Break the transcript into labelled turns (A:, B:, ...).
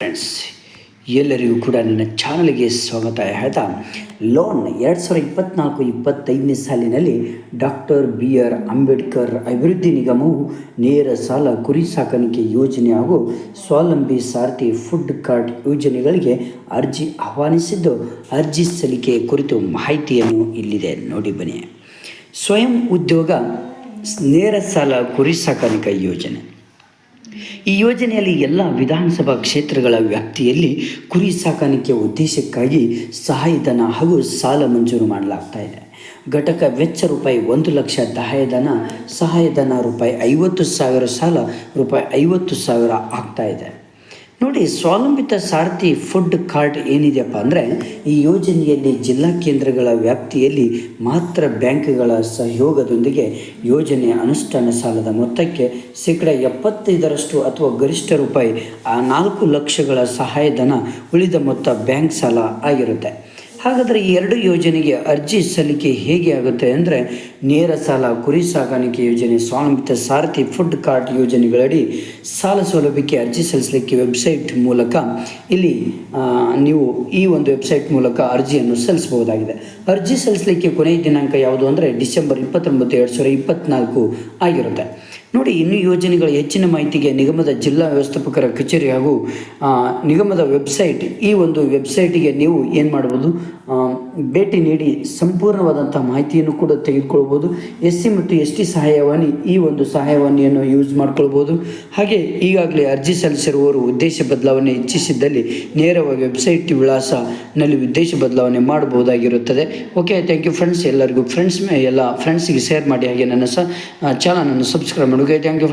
A: Friends ಎಲ್ಲರಿಗೂ ಕೂಡ ನನ್ನ ಚಾನಲ್ಗೆ ಸ್ವಾಗತ. ಹೇಳ್ತಾ, ಲೋನ್ ಎರಡು ಸಾವಿರದ ಇಪ್ಪತ್ನಾಲ್ಕು, ಇಪ್ಪತ್ತೈದನೇ ಸಾಲಿನಲ್ಲಿ ಡಾಕ್ಟರ್ ಬಿ ಆರ್ ಅಂಬೇಡ್ಕರ್ ಅಭಿವೃದ್ಧಿ ನಿಗಮವು ನೇರ ಸಾಲ, ಕುರಿ ಸಾಕಾಣಿಕೆ ಯೋಜನೆ ಹಾಗೂ ಸ್ವಾವಲಂಬಿ ಸಾರಥಿ ಫುಡ್ ಕಾರ್ಡ್ ಯೋಜನೆಗಳಿಗೆ ಅರ್ಜಿ ಆಹ್ವಾನಿಸಿದ್ದು. ಅರ್ಜಿ ಸಲ್ಲಿಕೆ ಕುರಿತು ಮಾಹಿತಿಯನ್ನು ಇಲ್ಲಿದೆ. ನೋಡಿ ಬನ್ನಿ. ಸ್ವಯಂ ಉದ್ಯೋಗ, ನೇರ ಸಾಲ, ಕುರಿ ಸಾಕಾಣಿಕೆ ಯೋಜನೆ. ಈ ಯೋಜನೆಯಲ್ಲಿ ಎಲ್ಲ ವಿಧಾನಸಭಾ ಕ್ಷೇತ್ರಗಳ ವ್ಯಾಪ್ತಿಯಲ್ಲಿ ಕುರಿ ಸಾಕಾಣಿಕೆ ಉದ್ದೇಶಕ್ಕಾಗಿ ಸಹಾಯಧನ ಹಾಗೂ ಸಾಲ ಮಂಜೂರು ಮಾಡಲಾಗ್ತಾ ಇದೆ. ಘಟಕ ವೆಚ್ಚ ರೂಪಾಯಿ ಒಂದು ಲಕ್ಷ ಸಹಾಯಧನ ಸಹಾಯಧನ ರೂಪಾಯಿ ಐವತ್ತು ಸಾವಿರ, ಸಾಲ ರೂಪಾಯಿ ಐವತ್ತು ಸಾವಿರ ಆಗ್ತಾ ಇದೆ. ನೋಡಿ, ಸ್ವಾವಲಂಬಿತ ಸಾರಥಿ ಫುಡ್ ಕಾರ್ಡ್ ಏನಿದೆಯಪ್ಪ ಅಂದರೆ, ಈ ಯೋಜನೆಯಲ್ಲಿ ಜಿಲ್ಲಾ ಕೇಂದ್ರಗಳ ವ್ಯಾಪ್ತಿಯಲ್ಲಿ ಮಾತ್ರ ಬ್ಯಾಂಕ್ಗಳ ಸಹಯೋಗದೊಂದಿಗೆ ಯೋಜನೆ ಅನುಷ್ಠಾನ ಸಾಲದ ಮೊತ್ತಕ್ಕೆ ಶೇಕಡ ಎಪ್ಪತ್ತೈದರಷ್ಟು ಅಥವಾ ಗರಿಷ್ಠ ರೂಪಾಯಿ, ಆ ನಾಲ್ಕು ಲಕ್ಷಗಳ ಸಹಾಯಧನ ಉಳಿದ ಮೊತ್ತ ಬ್ಯಾಂಕ್ ಸಾಲ ಆಗಿರುತ್ತೆ. ಹಾಗಾದರೆ ಈ ಎರಡು ಯೋಜನೆಗೆ ಅರ್ಜಿ ಸಲ್ಲಿಕೆ ಹೇಗೆ ಆಗುತ್ತೆ ಅಂದರೆ ನೇರ ಸಾಲ, ಕುರಿ ಸಾಕಾಣಿಕೆ ಯೋಜನೆ, ಸ್ವಾವಲಂಬಿತ ಸಾರಥಿ ಫುಡ್ ಕಾರ್ಟ್ ಯೋಜನೆಗಳಡಿ ಸಾಲ ಸೌಲಭ್ಯಕ್ಕೆ ಅರ್ಜಿ ಸಲ್ಲಿಸಲಿಕ್ಕೆ ವೆಬ್ಸೈಟ್ ಮೂಲಕ ಇಲ್ಲಿ ನೀವು ಈ ಒಂದು ವೆಬ್ಸೈಟ್ ಮೂಲಕ ಅರ್ಜಿಯನ್ನು ಸಲ್ಲಿಸಬಹುದಾಗಿದೆ. ಅರ್ಜಿ ಸಲ್ಲಿಸಲಿಕ್ಕೆ ಕೊನೆಯ ದಿನಾಂಕ ಯಾವುದು ಅಂದರೆ ಡಿಸೆಂಬರ್ ಇಪ್ಪತ್ತೊಂಬತ್ತು, ಎರಡು ಸಾವಿರದ ಇಪ್ಪತ್ತ್ನಾಲ್ಕು ಆಗಿರುತ್ತೆ. ನೋಡಿ, ಇನ್ನು ಯೋಜನೆಗಳ ಹೆಚ್ಚಿನ ಮಾಹಿತಿಗೆ ನಿಗಮದ ಜಿಲ್ಲಾ ವ್ಯವಸ್ಥಾಪಕರ ಕಚೇರಿ ಹಾಗೂ ನಿಗಮದ ವೆಬ್ಸೈಟ್. ಈ ಒಂದು ವೆಬ್ಸೈಟಿಗೆ ನೀವು ಏನು ಮಾಡ್ಬೋದು ಭೇಟಿ ನೀಡಿ ಸಂಪೂರ್ಣವಾದಂಥ ಮಾಹಿತಿಯನ್ನು ಕೂಡ ತೆಗೆದುಕೊಳ್ಬೋದು ಎಸ್ ಸಿ ಮತ್ತು ಎಸ್ ಟಿ ಸಹಾಯವಾಣಿ ಈ ಒಂದು ಸಹಾಯವಾಣಿಯನ್ನು ಯೂಸ್ ಮಾಡ್ಕೊಳ್ಬೋದು. ಹಾಗೆ ಈಗಾಗಲೇ ಅರ್ಜಿ ಸಲ್ಲಿಸಿರುವವರು ಉದ್ದೇಶ ಬದಲಾವಣೆ ಇಚ್ಛಿಸಿದ್ದಲ್ಲಿ ನೇರವಾಗಿ ವೆಬ್ಸೈಟ್ ವಿಳಾಸನಲ್ಲಿ ಉದ್ದೇಶ ಬದಲಾವಣೆ ಮಾಡಬಹುದಾಗಿರುತ್ತದೆ. ಓಕೆ ಥ್ಯಾಂಕ್ ಯು ಫ್ರೆಂಡ್ಸ್ ಎಲ್ಲರಿಗೂ ಫ್ರೆಂಡ್ಸ್ ಎಲ್ಲ ಫ್ರೆಂಡ್ಸಿಗೆ ಶೇರ್ ಮಾಡಿ ಹಾಗೆ ನನ್ನ ಸಹ ಚಾನಲನ್ನು ಸಬ್ಸ್ಕ್ರೈಬ್ ಮಾಡಿ. Thank you